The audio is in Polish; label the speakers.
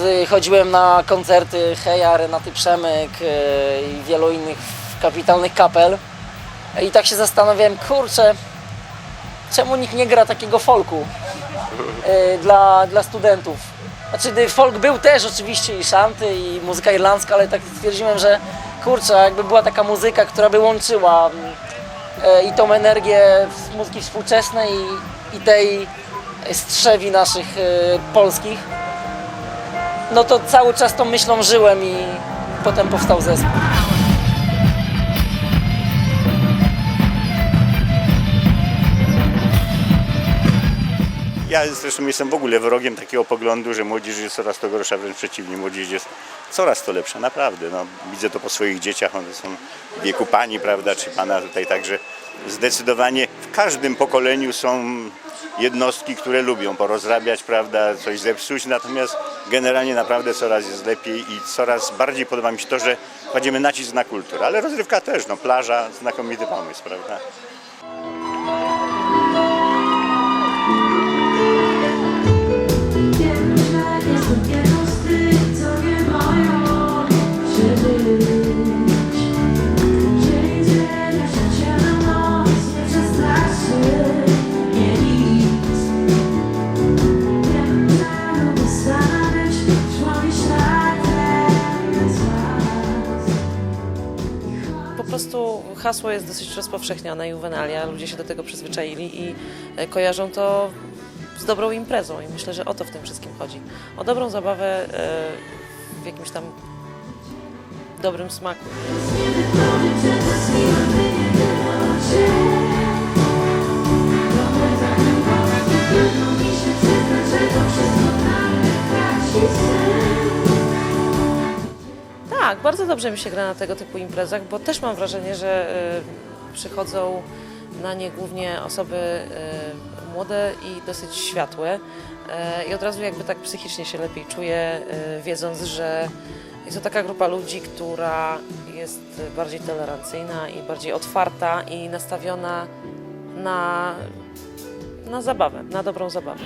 Speaker 1: y, chodziłem na koncerty Heja, Renaty Przemyk y, i wielu innych kapitalnych kapel. I tak się zastanawiałem, kurczę, czemu nikt nie gra takiego folku y, dla, dla studentów. Znaczy folk był też oczywiście i szanty i muzyka irlandzka, ale tak stwierdziłem, że kurczę, jakby była taka muzyka, która by łączyła mm, e, i tą energię muzyki współczesnej i, i tej strzewi naszych e, polskich, no to cały czas tą myślą żyłem i potem powstał zespół.
Speaker 2: Ja zresztą jestem w ogóle wrogiem takiego poglądu, że młodzież jest coraz to gorsza, wręcz przeciwnie, młodzież jest coraz to lepsza, naprawdę. No, widzę to po swoich dzieciach, one są w wieku pani, prawda, czy pana tutaj, także zdecydowanie w każdym pokoleniu są jednostki, które lubią porozrabiać, prawda, coś zepsuć, natomiast generalnie naprawdę coraz jest lepiej i coraz bardziej podoba mi się to, że kładziemy nacisk na kulturę, ale rozrywka też, no plaża, znakomity pomysł, prawda.
Speaker 3: Prostu hasło jest dosyć rozpowszechnione juwenalia, ludzie się do tego przyzwyczaili i e, kojarzą to z dobrą imprezą i myślę, że o to w tym wszystkim chodzi. O dobrą zabawę e, w jakimś tam dobrym smaku. Bardzo dobrze mi się gra na tego typu imprezach, bo też mam wrażenie, że y, przychodzą na nie głównie osoby y, młode i dosyć światłe. Y, I od razu jakby tak psychicznie się lepiej czuję, wiedząc, że jest to taka grupa ludzi, która jest bardziej tolerancyjna i bardziej otwarta i nastawiona na, na zabawę, na dobrą zabawę.